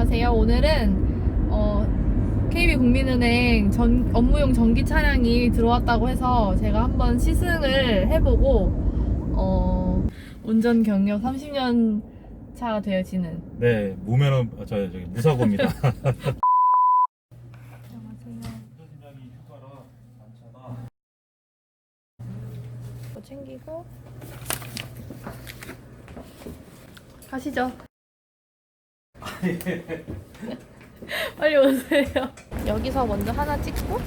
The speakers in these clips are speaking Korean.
안녕하세요. 오늘은 어, KB 국민은행 전, 업무용 전기 차량이 들어왔다고 해서 제가 한번 시승을 해보고 어, 운전 경력 30년 차가 되어지는 네, 무면허 아, 저 저기 무사고입니다. 안녕하세요. 이거 챙기고 가시죠. 빨리 오세요. 여기서 먼저 하나 찍고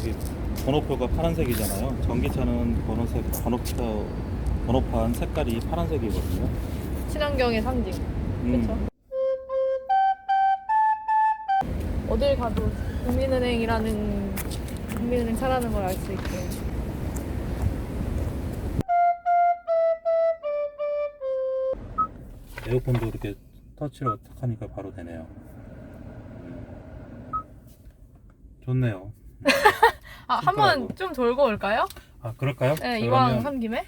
이게 번호표가 파란색이잖아요. 전기차는 번호색 번호표 번호판 색깔이 파란색이거든요. 친환경의 상징. 음. 그렇죠. 어딜 가도 국민은행이라는 국민은행 차라는 걸 알 수 있게. 에어컨도 이렇게 터치로 탁 하니까 바로 되네요. 음. 좋네요. 아, 한번 좀 돌고 올까요? 아 그럴까요? 네, 이왕 그러면 산 김에.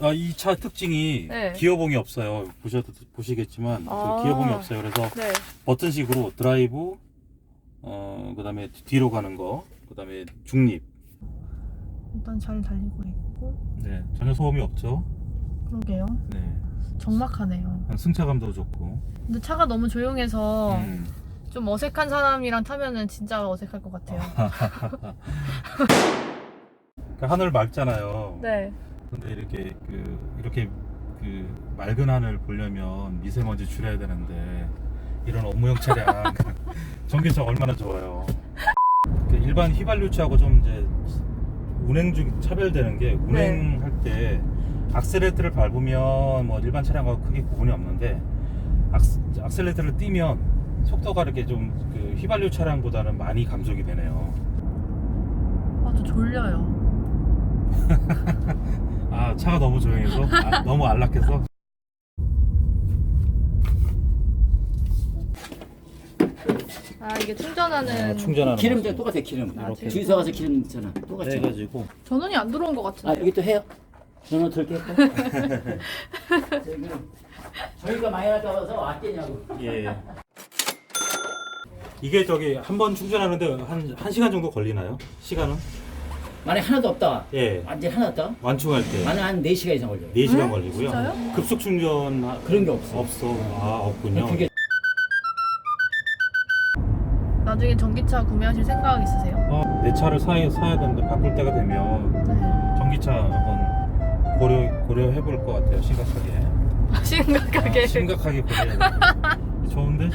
아, 이 차 특징이 네. 기어봉이 없어요. 보셔도 보시겠지만 그 아. 기어봉이 없어요. 그래서 네. 버튼식으로 드라이브, 어 그다음에 뒤로 가는 거, 그다음에 중립. 일단 잘 달리고 있고. 네, 전혀 소음이 없죠. 그러게요. 네, 적막하네요. 승차감도 좋고. 근데 차가 너무 조용해서 음. 좀 어색한 사람이랑 타면은 진짜 어색할 것 같아요. 그 하늘 맑잖아요. 네. 근데 이렇게 그 이렇게 그 맑은 하늘 보려면 미세먼지 줄여야 되는데 이런 업무용 차량 전기차 얼마나 좋아요. 그 일반 휘발유차하고 좀 이제 운행 중 차별되는 게 운행할 때 악셀레이터를 밟으면 뭐 일반 차량하고 크게 구분이 없는데 악스, 악셀레이터를 띄면 속도가 이렇게 좀 그 휘발유 차량보다는 많이 감속이 되네요. 아, 저 졸려요. 아 차가 너무 조용해서 아, 너무 안락해서 아, 이게 충전하는. 아, 충전하는 기름도. 똑같아 기름. 아, 이렇게. 주유소 가서 기름 넣잖아. 똑같이. 네, 해가지고 전원이 안 들어온 것아 같은데. 여기 또 해요? 전화 들게 했고. 저희가 많이 할까 봐서 왔겠냐고. 예. 이게 저기 한 번 충전하는데 한, 한 시간 정도 걸리나요? 시간은? 만약 하나도 없다. 예. 완전 하나 없다. 완충할 때 만약 한 4시간 이상 걸려. 4시간 응? 걸리고요. 진짜요? 급속 충전 하- 그런 게 없어. 없어. 아, 없군요. 그게 나중에 전기차 구매하실 생각 있으세요? 어, 내 차를 사야, 사야 되는데 바꿀 때가 되면 네. 전기차 고려 고려해 볼 것 같아요. 심각하게. 심각하게. 아, 심각하게 고려해. 좋은데?